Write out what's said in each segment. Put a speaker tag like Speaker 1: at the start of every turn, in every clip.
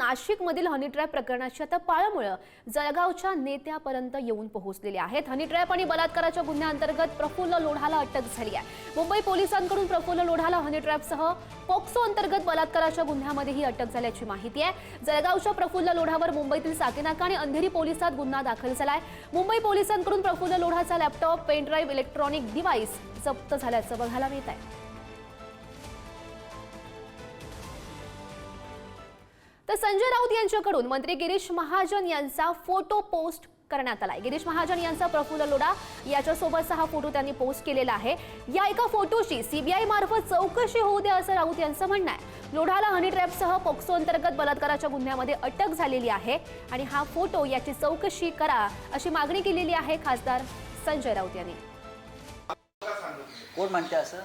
Speaker 1: नाशिकमधील honey trap प्रकरणाची आता पाळमुळं जळगावच्या नेत्यापर्यंत येऊन पोहोचलेले आहेत. हनी ट्रॅप आणि बलात्काराच्या गुन्ह्याअंतर्गत प्रफुल्ल लोढाला अटक झाली आहे. मुंबई पोलिसांकडून प्रफुल्ल लोढाला हनी ट्रॅपसह अंतर्गत बलात्काराच्या गुन्ह्यामध्ये ही अटक झाल्याची माहिती आहे. जळगावच्या प्रफुल्ल लोढावर मुंबईतील साकेनाका आणि अंधेरी पोलिसात गुन्हा दाखल झालाय. मुंबई पोलिसांकडून Praful लोढाचा laptop pen drive electronic device जप्त झाल्याचं बघायला मिळत आहे तर संजय राऊत यांच्याकडून मंत्री गिरीश महाजन यांचा फोटो पोस्ट करण्यात आलाय. गिरीश महाजन यांचा प्रफुल्ल लोढा याच्यासोबतचा हा फोटो त्यांनी पोस्ट केलेला आहे. या एका फोटोची सीबीआय मार्फत चौकशी होऊ द्या असं राऊत यांचं म्हणणं आहे. लोढाला हनी ट्रॅपसह पोक्सो अंतर्गत बलात्काराच्या गुन्ह्यामध्ये अटक झालेली आहे आणि हा फोटो याची चौकशी करा अशी मागणी केलेली आहे खासदार संजय राऊत यांनी.
Speaker 2: कोण म्हणते असं?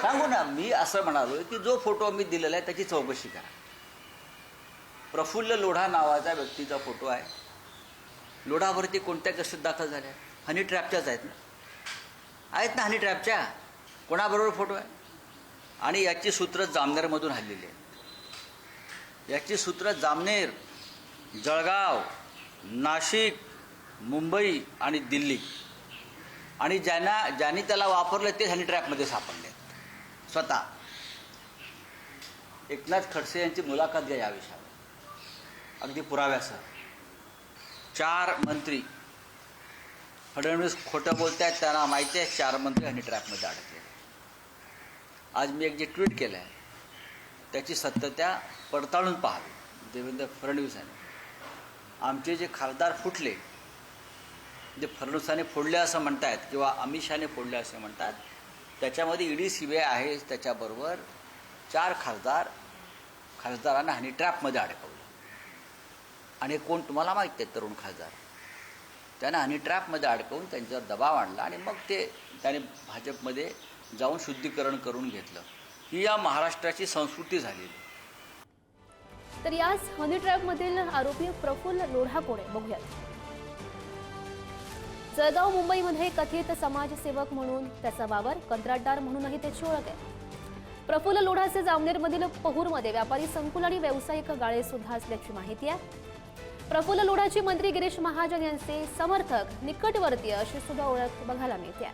Speaker 2: सांगू ना मी असं म्हणालो की जो फोटो मी दिलेला आहे त्याची चौकशी करा. प्रफुल्ल लोढा नावाचा व्यक्तीचा फोटो आहे. लोढावरती कोणत्या कशात दाखल झाल्या हनी ट्रॅपच्याच आहेत ना? आहेत ना हनी ट्रॅपच्या? कोणाबरोबर फोटो आहे? आणि याची सूत्र जामनेरमधून हल्लेली आहेत याची सूत्र जामनेर जळगाव नाशिक मुंबई आणि दिल्ली. आणि ज्यांना ज्यांनी त्याला वापरलं ते हनी ट्रॅपमध्ये सापडले स्वतः. एकनाथ खडसे यांची मुलाखत घ्या या विषयावर. अगदी पुराव्यासह चार मंत्री. फडणवीस खोटं बोलत आहेत त्यांना माहिती आहे चार मंत्री हनी ट्रॅपमध्ये अडकले आज मी एक जे ट्विट केलं आहे त्याची सत्यता पडताळून पाहावी देवेंद्र फडणवीस यांनी. आमचे जे खासदार फुटले जे फडणवीसाने फोडले असं म्हणतायत किंवा अमित शहाने फोडले असं म्हणतात त्याच्यामध्ये ईडी सी बी आय आहे त्याच्याबरोबर चार खासदार खासदारांना हनी ट्रॅपमध्ये अडकवलं आणि कोण तुम्हाला माहीत आहे तरुण खासदार? त्यांना हनी ट्रॅपमध्ये अडकवून त्यांच्यावर दबाव आणला आणि मग ते त्याने भाजपमध्ये जाऊन शुद्धीकरण करून घेतलं. ही या महाराष्ट्राची संस्कृती झालेली
Speaker 1: तर याच हनी ट्रॅपमधील आरोपी प्रफुल्ल लोढा कोण आहे बघूयात. जळगाव मुंबईमध्ये कथित समाजसेवक म्हणून त्याचा वावर कंत्राटदार म्हणूनही त्याची ओळख आहे. प्रफुल्ल लोढाचे जामनेरमधील पहूरमध्ये व्यापारी संकुल आणि व्यावसायिक गाळे सुद्धा असल्याची माहिती आहे. प्रफुल्ल लोढाची मंत्री गिरीश महाजन यांचे समर्थक निकटवर्तीय अशी सुद्धा ओळख बघायला मिळते.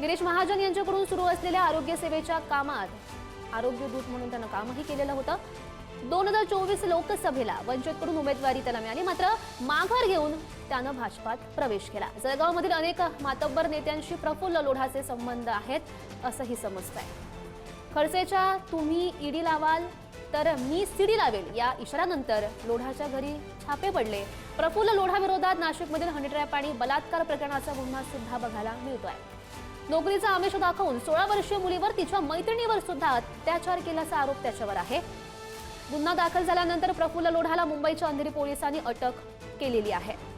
Speaker 1: गिरीश महाजन यांच्याकडून सुरू असलेल्या आरोग्य सेवेच्या कामात आरोग्य दूत म्हणून त्यानं कामही केलेलं होतं. दोन हजार चोवीस लोकसभेला वंचितकडून उमेदवारी त्याला मिळाली. मात्र माघार घेऊन त्यानं भाजपात प्रवेश केला. जळगावमधील अनेक मातब्बर नेत्यांशी प्रफुल्ल लोढाचे संबंध आहेत असंही समजत आहे खडसेच्या तुम्ही ईडी लावाल तर मी सीडी लावेल. या इशाऱ्यानंतर लोढाच्या घरी छापे पडले. प्रफुल्ल लोढाविरोधात नाशिकमधील हनीट्रॅप आणि बलात्कार प्रकरणाचा गुन्हा सुद्धा बघायला मिळतोय. नोकरीचा आमिष दाखवून सोळा वर्षीय मुलीवर तिच्या मैत्रिणीवर सुद्धा अत्याचार केल्याचा आरोप त्याच्यावर आहे. गुन्हा दाखल झाल्यानंतर प्रफुल्ल लोढाला मुंबईच्या अंधेरी पोलिसांनी अटक केलेली आहे.